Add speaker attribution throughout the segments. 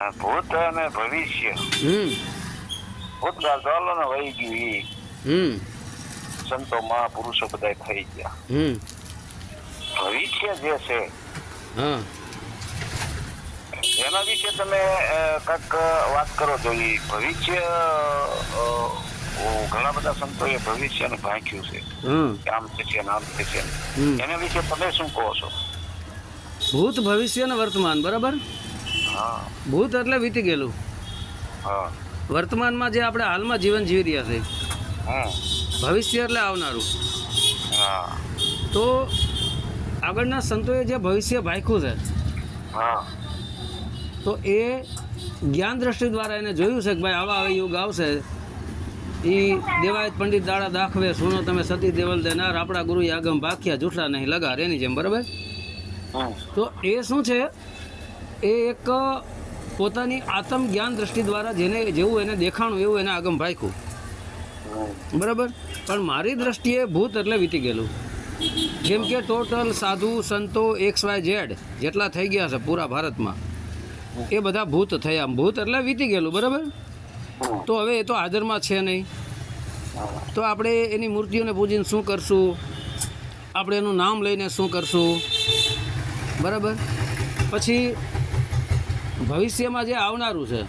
Speaker 1: ભૂત અને ભવિષ્ય.
Speaker 2: હમ.
Speaker 1: ભૂતકાળ ને વહી ગયું એ
Speaker 2: હમ.
Speaker 1: સંતો મહાપુરુષો બધા થઈ ગયા.
Speaker 2: હમ.
Speaker 1: ભવિષ્ય જે છે
Speaker 2: હા.
Speaker 1: એના વિશે તમે કંઈક વાત કરો તો ભવિષ્ય ઘણા બધા સંતોએ ભવિષ્યને ભાંખ્યું છે. આમ થશે ને આમ થશે એના વિશે તમે શું કહો છો?
Speaker 2: ભૂત ભવિષ્ય ને વર્તમાન બરાબર? ભૂત એટલે વીતી ગયેલું.
Speaker 1: હા.
Speaker 2: વર્તમાનમાં જે આપણે હાલમાં જીવન જીવી રહ્યા છે ભવિષ્ય એટલે આવનારું.
Speaker 1: હા.
Speaker 2: તો આગળના સંતોએ જે ભવિષ્ય ભાખ્યું છે
Speaker 1: હા.
Speaker 2: તો એ જ્ઞાન દ્રષ્ટિ દ્વારા એને જોયું છે કે ભાઈ આવા આવા યુગ આવશે. એ દેવાયત પંડિત દાડા દાખવે સુનો તમે સતી દેવલ દેનાર આપણા ગુરુ આગમ ભાખ્યા જૂઠા નહીં લગાર એની જેમ બરાબર? તો એ શું છે? એ એક પોતાની આત્મ જ્ઞાન દ્રષ્ટિ દ્વારા જેને જેવું એને દેખાણું, એવું એને આગમ ભાખ્યું બરાબર? પણ મારી દ્રષ્ટિએ ભૂત એટલે વીતી ગયેલું. જેમ કે ટોટલ સાધુ, સંતો, એક્સ, વાય, ઝેડ જેટલા થઈ ગયા છે પૂરા ભારતમાં, એ બધા ભૂત થયા. ભૂત એટલે વીતી ગયેલું, બરાબર? તો હવે એ તો હાજરમાં છે નહીં. તો આપણે એની મૂર્તિઓને પૂજીને શું કરશું? આપણે એનું નામ લઈને શું કરશું? બરાબર? પછી ભવિષ્યમાં જે આવનારું છે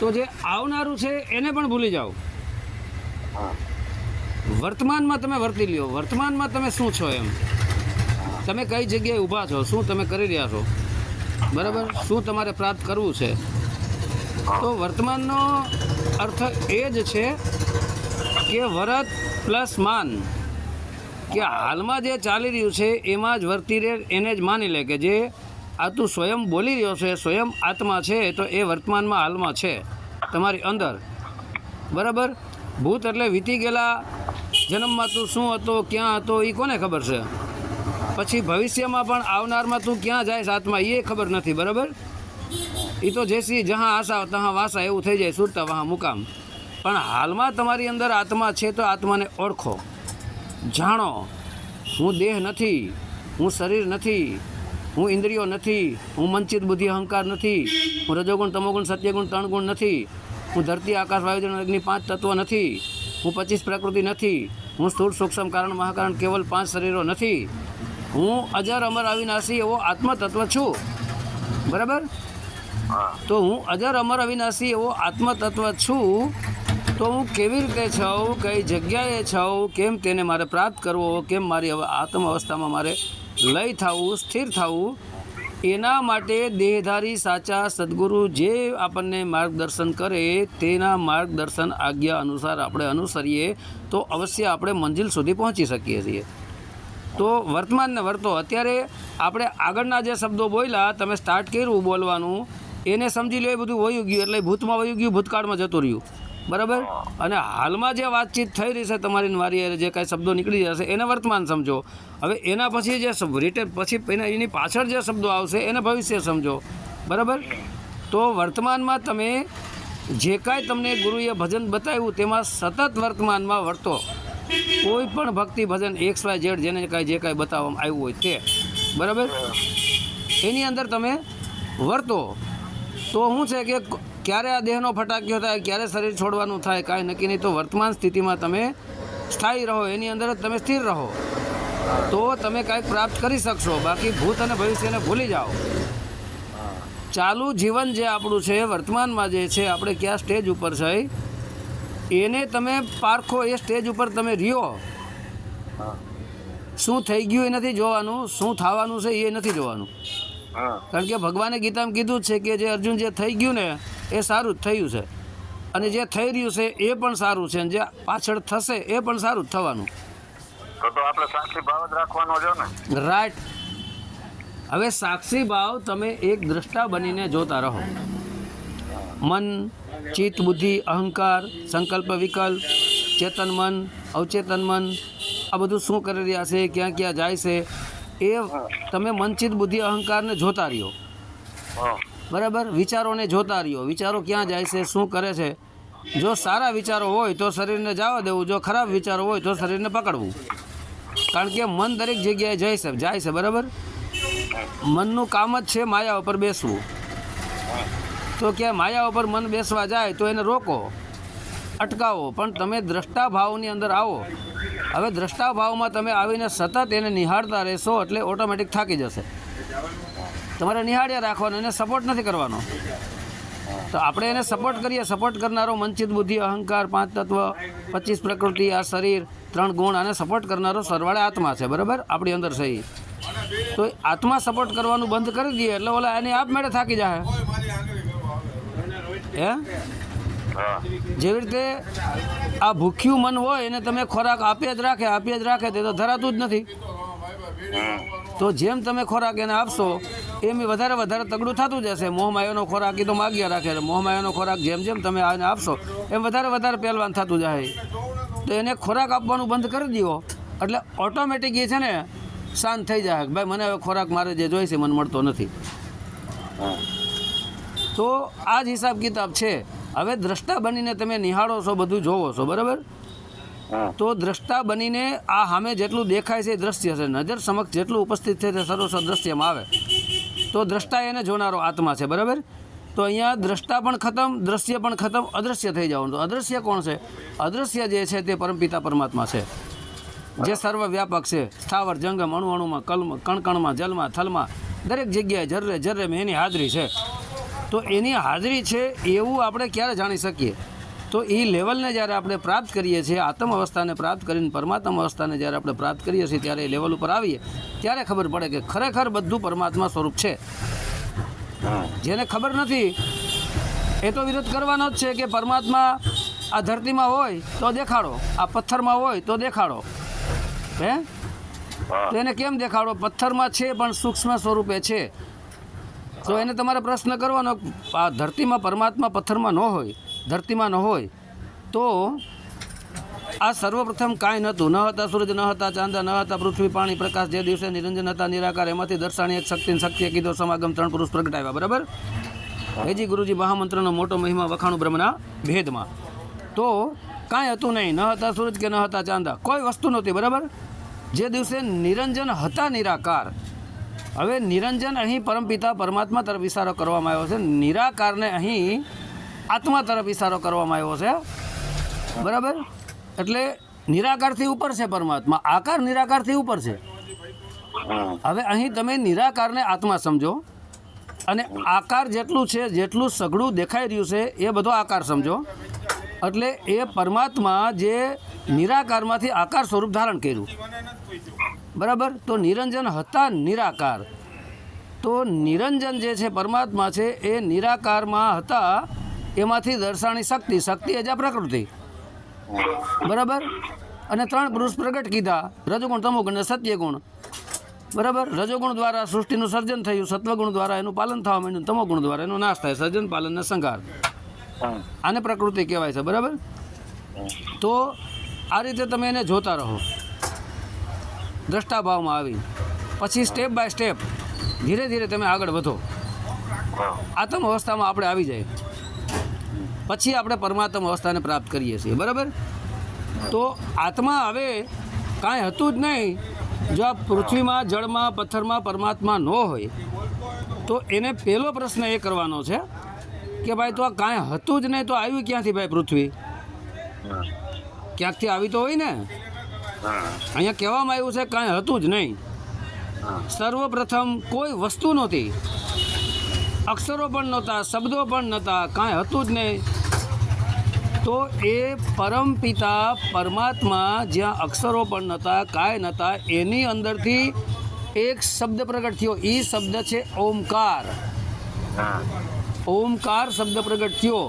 Speaker 2: તો જે આવનારું છે એને પણ ભૂલી જાઓ. વર્તમાનમાં તમે વર્તી લ્યો. વર્તમાનમાં તમે શું છો એમ? તમે કઈ જગ્યાએ ઊભા છો? શું તમે કરી રહ્યા છો? બરાબર? શું તમારે પ્રાપ્ત કરવું છે? તો વર્તમાનનો અર્થ એ જ છે કે વરત પ્લસ માન કે હાલમાં જે ચાલી રહ્યું છે એમાં જ વર્તી રહે એને જ માની લે કે જે આ તું સ્વયં બોલી રહ્યો છે, સ્વયં આત્મા છે તો એ વર્તમાનમાં હાલમાં છે, તમારી અંદર. બરાબર? ભૂત એટલે વીતી ગયેલા, જન્મમાં તું શું હતો, ક્યાં હતો એ કોને ખબર છે? પછી ભવિષ્યમાં પણ આવનારમાં તું ક્યાં જાય આત્મા એ ખબર નથી, બરાબર? એ તો જેસી જહાં આશા, તહાં વાસા એવું થઈ જાય, સુરતા વહાં મુકામ. પણ હાલમાં તમારી અંદર આત્મા છે તો આત્માને ઓળખો. જાણો, હું દેહ નથી, હું શરીર નથી હું ઇન્દ્રિયો નથી હું મંચિત બુદ્ધિ અહંકાર નથી હું રજોગુણ તમોગુણ સત્યગુણ ત્રણ ગુણ નથી હું ધરતી આકાશ વાયુજન અગ્નિ પાંચ તત્વ નથી હું પચીસ પ્રકૃતિ નથી હું સ્થૂળ સૂક્ષ્મ કારણ મહાકારણ કેવલ પાંચ શરીરો નથી. હું અજર અમર અવિનાશી એવો આત્મતત્વ છું. બરાબર? તો હું અજર અમર અવિનાશી એવો આત્મ તત્વ છું તો હું કેવી રીતે છું કઈ જગ્યાએ છું કેમ તેને મારે પ્રાપ્ત કરવો કેમ મારી હવે આત્મ અવસ્થામાં મારે લય થવું સ્થિર થવું એના માટે દેહધારી સાચા સદગુરુ જે આપણને માર્ગદર્શન કરે, તેના માર્ગદર્શન આજ્ઞા અનુસાર આપણે અનુસરીએ, તો અવશ્ય આપણે મંજિલ સુધી પહોંચી શકીએ છીએ. તો વર્તમાનને વર્તો, અત્યારે આપણે આગળના જે શબ્દો બોલ્યા, તમે સ્ટાર્ટ કર્યું બોલવાનું, એને સમજી લો બધું વયું ગયું, એટલે ભૂતમાં વયું ગયું, ભૂતકાળમાં જતું રહ્યું. બરાબર? અને હાલમાં જે વાતચીત થઈ રહી છે તમારી મારી જે કાંઈ શબ્દો નીકળી જશે, એને વર્તમાન સમજો. હવે એના પછી જે રિટર્ન પછી એના, એની પાછળ જે શબ્દો આવશે, એને ભવિષ્ય સમજો. બરાબર? તો વર્તમાનમાં તમે જે કાંઈ તમને ગુરુએ ભજન બતાવ્યું, તેમાં સતત વર્તમાનમાં વર્તો. કોઈ પણ ભક્તિ ભજન એક્સ વાય ઝેડ જેને કાંઈ, જે કાંઈ બતાવવામાં આવ્યું હોય તે. બરાબર? એની અંદર તમે વર્તો. તો શું છે કે ક્યારે આ દેહનો ફટાક્યો થાય, ક્યારે શરીર છોડવાનું થાય, કાંઈ નક્કી નહીં. તો વર્તમાન સ્થિતિમાં તમે સ્થાયી રહો, એની અંદર જ તમે સ્થિર રહો. તો તમે કાંઈક પ્રાપ્ત કરી શકશો. બાકી ભૂત અને ભવિષ્યને ભૂલી જાઓ. ચાલુ જીવન જે આપણું છે, વર્તમાનમાં જે છે, આપણે કયા સ્ટેજ ઉપર છે, એને તમે પારખો, એ સ્ટેજ ઉપર તમે રહ્યો. શું થઈ ગયું એ નથી જોવાનું, શું થવાનું છે એ નથી જોવાનું. કારણ કે ભગવાને ગીતામાં કીધું છે કે જે અર્જુન જે થઈ ગયું ને એ સારું જ થયું છે. અને જે થઈ રહ્યું છે એ પણ સારું છે. અને જે પાછળ થશે એ પણ સારું જ થવાનું.
Speaker 1: તો તો આપણે સાક્ષી ભાવ જ રાખવાનો છો ને.
Speaker 2: રાઈટ. હવે સાક્ષી ભાવ તમે એક દ્રષ્ટા બનીને જોતા રહો. મન ચિત્ત બુદ્ધિ અહંકાર સંકલ્પ વિકલ્પ ચેતન મન અવચેતન મન આ બધું શું કરી રહ્યા છે ક્યાં ક્યાં જાય છે એ તમે મનચિત બુદ્ધિ અહંકારને જોતા રહ્યો. બરાબર? વિચારોને જોતા રહ્યો. વિચારો ક્યાં જાય છે? શું કરે છે? જો સારા વિચારો હોય તો શરીરને જવા દેવું. જો ખરાબ વિચારો હોય તો શરીરને પકડવું. કારણ કે મન દરેક જગ્યાએ જાય છે જાય છે બરાબર? મનનું કામ જ છે માયા ઉપર બેસવું. તો કે માયા ઉપર મન બેસવા જાય તો એને રોકો અટકાવો. પણ તમે દ્રષ્ટા ભાવની અંદર આવો. હવે દ્રષ્ટા ભાવમાં તમે આવીને સતત એને નિહાળતા રહેશો એટલે ઓટોમેટિક થાકી જશે. તમારે નિહાળ્યા રાખવાનો, એને સપોર્ટ નથી કરવાનો. તો આપણે એને સપોર્ટ કરીએ સપોર્ટ કરનારો મનચિત બુદ્ધિ, અહંકાર, પાંચ તત્વ, પચીસ પ્રકૃતિ, આ શરીર, ત્રણ ગુણ, આને સપોર્ટ કરનારો સરવાળે આત્મા છે, બરાબર? આપણી અંદર સહી. તો આત્મા સપોર્ટ કરવાનું બંધ કરી દઈએ એટલે ઓલા એની આપમેળે થાકી જાય હા? જેવી રીતે આ ભૂખ્યું મન હોય એને તમે ખોરાક આપીએ જ રાખે આપીએ જ રાખે તે તો ધરાતું જ નથી. તો જેમ તમે ખોરાક એને આપશો એમ એ વધારે વધારે તગડું થતું જશે. મોહમાયાનો ખોરાક એ તો માગ્યા રાખે. એટલે મોહમાયાનો ખોરાક જેમ જેમ તમે આને આપશો એમ વધારે વધારે પહેલવાન થતું જાય. તો એને ખોરાક આપવાનું બંધ કરી દો એટલે ઓટોમેટિક એ છે ને શાંત થઈ જાય. ભાઈ મને હવે ખોરાક મારે જે જોઈશે મને મળતો નથી. તો આ જ હિસાબ કિતાબ છે. હવે દ્રષ્ટા બનીને તમે નિહાળો છો બધું જોવો છો બરાબર? તો દ્રષ્ટા બનીને આ સામે જેટલું દેખાય છે એ દ્રશ્ય છે નજર સમક્ષ જેટલું ઉપસ્થિત છે તે સર્વસ્વ દ્રશ્યમાં આવે. તો દ્રષ્ટા એને જોનારો આત્મા છે બરાબર? તો અહીંયા દ્રષ્ટા પણ ખતમ દ્રશ્ય પણ ખતમ અદૃશ્ય થઈ જવાનું. તો અદ્રશ્ય કોણ છે? અદ્રશ્ય જે છે તે પરમપિતા પરમાત્મા છે. જે સર્વવ્યાપક છે. સ્થાવર જંગમ અણુ અણુમાં કલમ કણકણમાં જલમાં થલમાં દરેક જગ્યાએ જર્રે જર્રે એની હાજરી છે. તો એની હાજરી છે એવું આપણે ક્યારે જાણી શકીએ? તો એ લેવલને જ્યારે આપણે પ્રાપ્ત કરીએ છીએ આત્મ અવસ્થાને પ્રાપ્ત કરીને પરમાત્મા અવસ્થાને જ્યારે આપણે પ્રાપ્ત કરીએ છીએ ત્યારે એ લેવલ ઉપર આવીએ ત્યારે ખબર પડે કે ખરેખર બધું પરમાત્મા સ્વરૂપ છે. જેને ખબર નથી એ તો વિરોધ કરવાનો જ છે કે પરમાત્મા આ ધરતીમાં હોય તો દેખાડો આ પથ્થરમાં હોય તો દેખાડો.
Speaker 1: હે?
Speaker 2: તો એને કેમ દેખાડો? પથ્થરમાં છે પણ સૂક્ષ્મ સ્વરૂપે છે. તો એને તમારે પ્રશ્ન કરવાનો આ ધરતીમાં પરમાત્મા પથ્થરમાં ન હોય, ધરતીમાં ન હોય, તો આ સર્વપ્રથમ કાંઈ નહોતું. ન હતા સૂરજ, ન હતા ચાંદા, ન હતા પૃથ્વી, પાણી, પ્રકાશ, જે દિવસે નિરંજન હતા, નિરાકાર, એમાંથી દર્શાણી એક શક્તિ શક્તિ કીધો સમાગમ, ત્રણ પુરુષ પ્રગટાવ્યા. બરાબર? હેજી ગુરુજી મહામંત્રનો મોટો મહિમા વખાણું બ્રહ્મના ભેદમાં. તો કાંઈ હતું નહીં. ન હતા સૂરજ કે ન હતા ચાંદા. કોઈ વસ્તુ નહોતી. બરાબર? જે દિવસે નિરંજન હતા નિરાકાર હવે નિરંજન અહીં પરમપિતા પરમાત્મા તરફ ઇશારો કરવામાં આવ્યો છે. નિરાકારને અહીં આત્મા તરફ ઇશારો કરવામાં આવ્યો છે. બરાબર? એટલે નિરાકારથી ઉપર છે પરમાત્મા. આકાર નિરાકારથી ઉપર છે. હવે અહીં તમે નિરાકારને આત્મા સમજો અને આકાર જેટલું છે જેટલું સઘળું દેખાઈ રહ્યું છે એ બધો આકાર સમજો. એટલે એ પરમાત્મા જે નિરાકારમાંથી આકાર સ્વરૂપ ધારણ કર્યું. બરાબર? તો નિરંજન હતા નિરાકાર. તો નિરંજન જે છે પરમાત્મા છે એ નિરાકારમાં હતા. એમાંથી દર્શાણી શક્તિ શક્તિ એ જ આ પ્રકૃતિ. બરાબર? અને ત્રણ પુરુષ પ્રગટ કીધા. રજોગુણ તમોગુણ અને સત્યગુણ. બરાબર? રજોગુણ દ્વારા સૃષ્ટિનું સર્જન થયું. સત્વગુણ દ્વારા એનું પાલન થવા માંડ્યું. તમોગુણ દ્વારા એનો નાશ થાય. સર્જન પાલન અને
Speaker 1: સંઘાર.
Speaker 2: આને પ્રકૃતિ કહેવાય છે. બરાબર? તો આ રીતે તમે એને જોતા રહો. દ્રષ્ટાભાવમાં આવી. પછી સ્ટેપ બાય સ્ટેપ ધીરે ધીરે તમે આગળ વધો. આત્મ અવસ્થામાં આપણે આવી જાય. પછી આપણે પરમાત્મ અવસ્થાને પ્રાપ્ત કરીએ છીએ. બરાબર? તો આત્મા હવે કાંઈ હતું જ નહીં. જો આ પૃથ્વીમાં જળમાં પથ્થરમાં પરમાત્મા ન હોય તો એને પહેલો પ્રશ્ન એ કરવાનો છે કે ભાઈ તો આ કાંઈ હતું જ નહીં તો આવ્યું ક્યાંથી ભાઈ પૃથ્વી. ક્યાંકથી આવી તો હોય ને. અહીંયા કહેવામાં આવ્યું છે કાંઈ હતું જ નહીં. સર્વપ્રથમ કોઈ વસ્તુ નહોતી. અક્ષરો પણ નહોતા શબ્દો પણ નહોતા કાંઈ હતું જ નહીં. તો એ પરમ પિતા પરમાત્મા જ્યાં અક્ષરો પણ નહોતા કાંઈ નહોતા એની અંદરથી એક શબ્દ પ્રગટ થયો. એ શબ્દ છે ઓમકાર. ઓમકાર શબ્દ પ્રગટ થયો.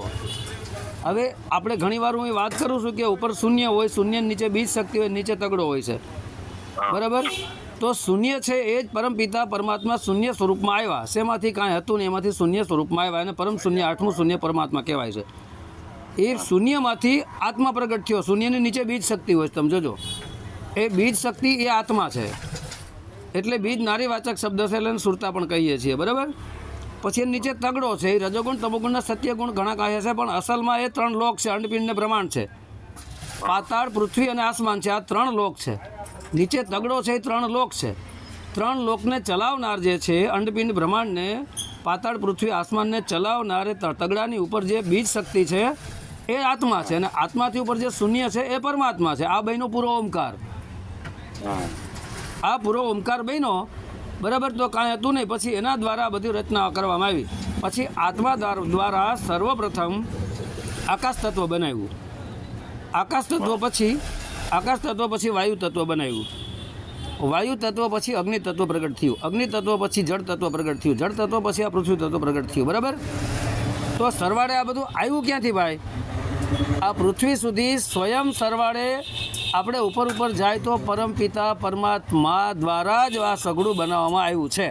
Speaker 2: હવે આપણે ઘણીવાર હું એ વાત કરું છું કે ઉપર શૂન્ય હોય શૂન્ય નીચે બીજ શક્તિ હોય નીચે તગડો હોય છે. બરાબર? તો શૂન્ય છે એ જ પરમપિતા પરમાત્મા શૂન્ય સ્વરૂપમાં આવ્યા. શેમાંથી કાંઈ હતું ને એમાંથી શૂન્ય સ્વરૂપમાં આવ્યા અને પરમ શૂન્ય આઠમું શૂન્ય પરમાત્મા કહેવાય છે. એ શૂન્યમાંથી આત્મા પ્રગટ થયો. શૂન્યની નીચે બીજ શક્તિ હોય છે. તમે જોજો. એ બીજ શક્તિ એ આત્મા છે. એટલે બીજ નારીવાચક શબ્દ છે એટલે સુરતા પણ કહીએ છીએ. બરાબર? પછી નીચે તગડો છે. એ રજોગુણ તમોગુણના સત્યગુણ ઘણા કહે છે પણ અસલમાં એ ત્રણ લોક છે. અંડપિંડને પ્રમાણ છે. પાતાળ પૃથ્વી અને આસમાન છે. આ ત્રણ લોક છે. નીચે તગડો છે એ ત્રણ લોક છે. ત્રણ લોકને ચલાવનાર જે છે અંડપિંડ બ્રહ્માંડને પાતાળ પૃથ્વી આસમાનને ચલાવનાર એ તગડાની ઉપર જે બીજ શક્તિ છે એ આત્મા છે. અને આત્માથી ઉપર જે શૂન્ય છે એ પરમાત્મા છે. આ બેનો પૂરો ઓમકાર. આ પૂરો ઓમકાર બન્યો બરાબર, તો કાંઈ હતું નહીં. પછી એના દ્વારા બધી રચના કરવામાં આવી. પછી આત્મા દ્વારા સર્વપ્રથમ આકાશ તત્વ બનાવ્યું. આકાશ તત્વ પછી આકાશ તત્વ પછી વાયુ તત્વ બનાવ્યું. વાયુ તત્વ પછી અગ્નિ તત્વ પ્રગટ થયું. અગ્નિ તત્વ પછી જળ તત્વ પ્રગટ થયું. જળ તત્વ પછી આ પૃથ્વી તત્વ પ્રગટ થયું. બરાબર? તો સરવાળે આ બધું આવ્યું ક્યાંથી ભાઈ? આ પૃથ્વી સુધી સ્વયં સરવાળે આપણે ઉપર ઉપર જાય તો પરમપિતા પરમાત્મા દ્વારા જ આ સઘળું બનાવવામાં આવ્યું છે.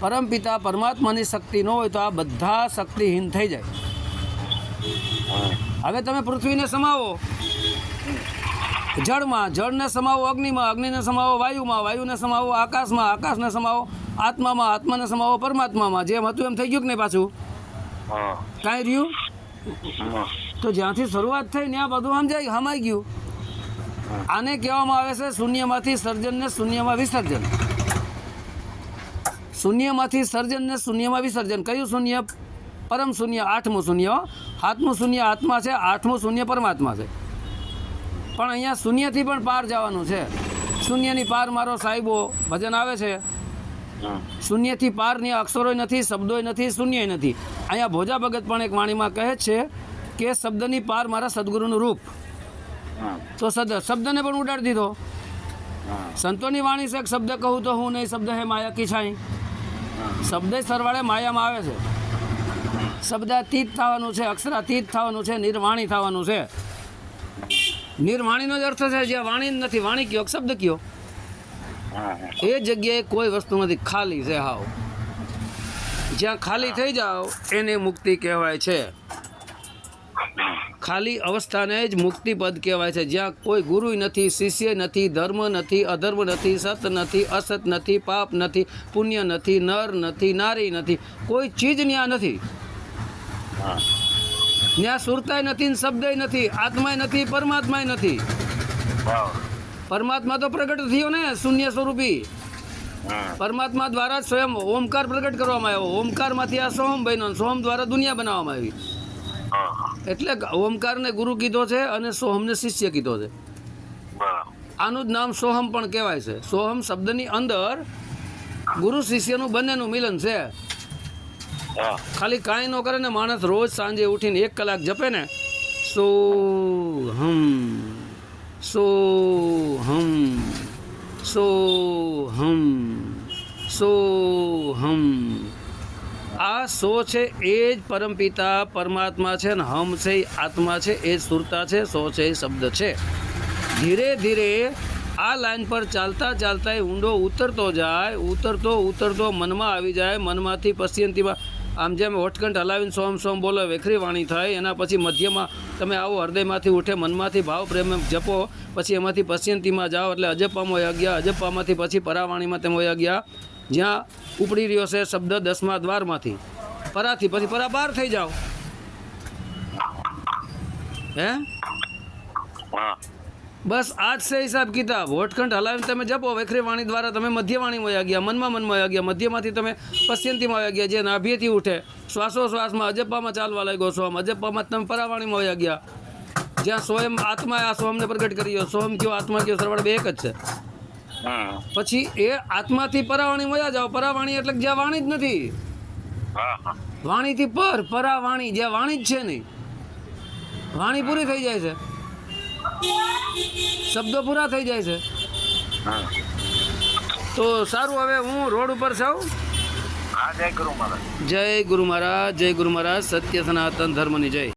Speaker 2: પરમપિતા પરમાત્માની શક્તિ ન હોય તો આ બધા શક્તિહીન થઈ જાય. હવે તમે પૃથ્વીને સમાવો. જળમાં જળને સમાવો અગ્નિમાં અગ્નિને સમાવો વાયુમાં વાયુને સમાવો આકાશમાં આકાશને સમાવો આત્મામાં આત્માને સમાવો પરમાત્મામાં. જેમ હતું એમ થઈ ગયું કે નહીં પાછું? કાંઈ રહ્યું? તો જ્યાંથી શરૂઆત થઈ ત્યાં બધું સમજાય હમાઈ ગયું. આને કહેવામાં આવે છે શૂન્યમાંથી સર્જન ને શૂન્યમાં વિસર્જન. શૂન્યમાંથી સર્જન ને શૂન્યમાં વિસર્જન. કયું શૂન્ય? પરમ શૂન્ય આઠમું શૂન્ય સાતમું શૂન્ય આત્મા છે આઠમું શૂન્ય પરમાત્મા છે. પણ અહીંયા શૂન્યથી પણ પાર જવાનું છે. શૂન્યની પાર મારો સાહેબો ભજન આવે છે. શૂન્યથી પારની અક્ષરોય નથી શબ્દોય નથી શૂન્યય નથી. અહીંયા ભોજા ભગત પણ એક વાણીમાં કહે છે કે શબ્દની પાર મારા સદગુરુનું રૂપ. તો શબ્દને પણ ઉડાડી દીધો. સંતોની વાણી છે શબ્દ કહું તો હું નહીં શબ્દ હે માયા કિછાઈ શબ્દ સરવાળે માયામાં આવે છે. શબ્દાતીત થવાનું છે અક્ષરાતીત થવાનું છે નિર્વાણી થવાનું છે. નિર્વાણીનો જ અર્થ છે જ્યાં વાણી નથી વાણી કયો શબ્દ કયો? એ જગ્યાએ કોઈ વસ્તુ નથી ખાલી છે હાવ. જ્યાં ખાલી થઈ જાઓ એને મુક્તિ કહેવાય છે. ખાલી અવસ્થાને જ મુક્તિપદ કહેવાય છે. જ્યાં કોઈ ગુરુ નથી શિષ્ય નથી ધર્મ નથી અધર્મ નથી સત નથી અસત નથી પાપ નથી પુણ્ય નથી નર નથી નારી નથી. કોઈ ચીજ ત્યાં નથી. ત્યાં સુરતાય નથી શબ્દય નથી આત્માય નથી પરમાત્માય નથી. પરમાત્મા તો પ્રગટ થયો ને શૂન્ય સ્વરૂપી. પરમાત્મા દ્વારા સ્વયં ઓમકાર પ્રગટ કરવામાં આવ્યો. ઓમકારમાંથી આ સોમ બન્યો સોહમ દ્વારા દુનિયા બનાવવામાં આવી. એટલે ઓમકારને ગુરુ કીધો છે અને સોહમને શિષ્ય કીધો છે. આનું જ નામ સોહમ પણ કહેવાય છે. સોહમ શબ્દની અંદર ગુરુ શિષ્યનું બંનેનું મિલન છે. ખાલી કાંઈ ન કરે ને માણસ રોજ સાંજે ઉઠીને એક કલાક જપે ને સો હમ સો હમ સો હમ સોહમ સોહમ. આ સો છે એ જ પરમપિતા, પરમાત્મા છે ને હમ છે આત્મા છે, એ જ સુરતા છે, સો છે એ શબ્દ છે. ધીરે ધીરે આ લાઈન પર ચાલતા ચાલતા એ ઊંડો ઉતરતો જાય, ઉતરતો ઉતરતો મનમાં આવી જાય, મનમાંથી પશ્ચિંતીમાં આમ જેમ હોટકંઠ હલાવીને સોમ સોમ બોલો, વેખરી વાણી થાય, એના પછી મધ્યમાં તમે આવો હૃદયમાંથી ઉઠે, મનમાંથી ભાવ પ્રેમ જપો, પછી એમાંથી પશ્ચિંતીમાં જાઓ, એટલે અજપામાં વયા ગયા, અજપ્પામાંથી પછી પરાવાણીમાં તમે વયા ગયા. જ્યાં ઉપડી રહ્યો છે શબ્દ દસમા દ્વારમાંથી. પરાથી પછી પરા બહાર થઈ જાઓ. હે? બસ આ જ છે હિસાબ કિતાબ. હોટખંડ હલાવીને તમે જપો વેખરી વાણી દ્વારા તમે મધ્યવાણીમાં વયા ગયા મનમાં મનમાં વયા ગયા મધ્યમાંથી તમે પશ્ચિમતીમાં વયા ગયા જે નાભિયેથી ઉઠે. શ્વાસોશ્વાસમાં અજપ્પામાં ચાલવા લાગ્યો સોમ અજપ્પામાં તમે પરાવાણીમાં વયા ગયા. જ્યાં સ્વયં આત્મા આ સોમને પ્રગટ કર્યો સોમ કયો આત્મા કયો સરવાળ બે એક જ છે. પછી એ આત્માથી પરાવાણી મજા જાઓ. પરાવાણી એટલે જ્યાં વાણી જ નથી. વાણીથી પર પરા વાણી જે વાણી જ છે ને વાણી પૂરી થઈ જાય છે. શબ્દો પૂરા થઈ જાય છે. તો સારું હવે હું રોડ ઉપર છું.
Speaker 1: જય ગુરુ મહારાજ.
Speaker 2: જય ગુરુ મહારાજ જય ગુરુ મહારાજ સત્ય સનાતન ધર્મની જય.